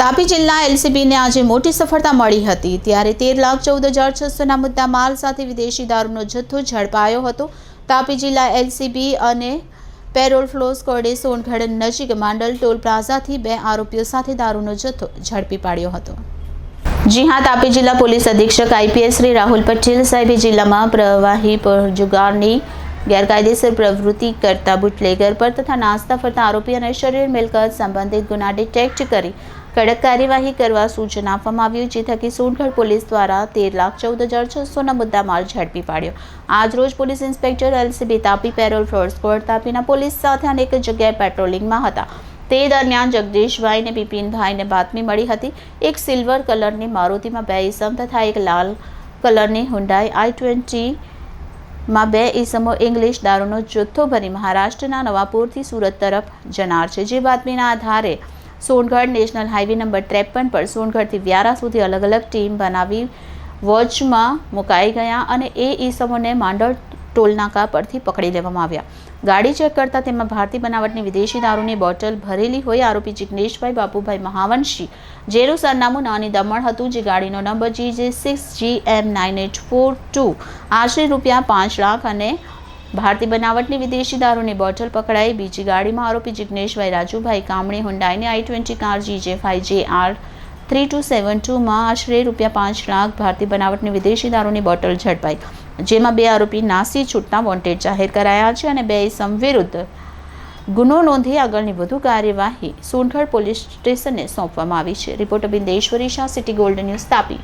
તાપી જિલ્લા એલસીબીને આજે મોટી સફળતા મળી હતી. ત્યારે તેર લાખ ચૌદ હજાર છસોના મુદ્દા માલ સાથે વિદેશી દારૂનો જથ્થો ઝડપાયો હતો. તાપી જિલ્લા એલસીબી અને પેરોલ ફ્લો સ્કોડે સોનગઢ નજીક માંડલ ટોલ પ્લાઝાથી બે આરોપીઓ સાથે દારૂનો જથ્થો ઝડપી પાડ્યો હતો. જી હા, તાપી જિલ્લા પોલીસ અધિક્ષક આઈપીએસ શ્રી રાહુલ પટેલ સાહેબે જિલ્લામાં પ્રવાહી જુગારની ગેરકાયદેસર પ્રવૃત્તિ કરતા બુટલેગર પર તથા નાસ્તા ફરતા આરોપી અને શરીર મિલકત સંબંધિત ગુના ડિટેક્ટ કરી કડક કાર્યવાહી કરવા સૂચન આપવામાં આવ્યું જે થકી સોનગઢ પોલીસ દ્વારા તેર લાખ ચૌદ હજાર છસોના મુદ્દા માલ ઝડપી પાડ્યો. આજરોજ police inspector LCB Tapi parole fraud squad તાપીના police સાથે અનેક જગ્યાએ પેટ્રોલિંગમાં હતા. તે દરમિયાન જગદીશભાઈને, બિપિનભાઈને બાતમી મળી હતી. એક સિલ્વર કલરની મારુતિમાં બે ઈસમ તથા એક લાલ કલરની હુંડાઈ આઈ ટ્વેન્ટી માં બે ઈસમો ઇંગ્લિશ દારૂનો જથ્થો ભરી મહારાષ્ટ્રના નવાપુરથી સુરત તરફ જનાર છે. જે બાતમીના આધારે સોનગઢ નેશનલ હાઈવે નંબર ત્રેપન પર સોનગઢથી વ્યારા સુધી અલગ અલગ ટીમ બનાવી વોચમાં મુકાઈ ગયા અને એ ઈસમોને માંડળ ટોલનાકા પરથી પકડી લેવામાં આવ્યા. ગાડી ચેક કરતા તેમાં ભારતીય બનાવટની વિદેશી દારૂની બોટલ ભરેલી હોય, આરોપી જિગ્નેશભાઈ બાપુભાઈ મહાવંશી. જેનું સરનામું નાની દમણ હતું, જે ગાડીનો number G J six G M nine eight four two આશરે રૂપિયા પાંચ લાખ અને ભારતીય બનાવટની વિદેશી દારૂની બોટલ પકડાઈ. બીજી ગાડીમાં આરોપી જિજ્ઞેશભાઈ Rajubhai Kamani હુંડાઈની I twenty car G J five J R three two seven ટુમાં આશરે રૂપિયા પાંચ લાખ ભારતીય બનાવટની વિદેશી દારૂની બોટલ ઝડપાઈ. જેમાં બે આરોપી નાસી છૂટતા વોન્ટેડ જાહેર કરાયા છે અને બે ઇસમ વિરુદ્ધ ગુનો નોંધી આગળની વધુ કાર્યવાહી સોનગઢ પોલીસ સ્ટેશનને સોંપવામાં આવી છે. Reporter Bindeshwari Shah, City Gold News Tapi.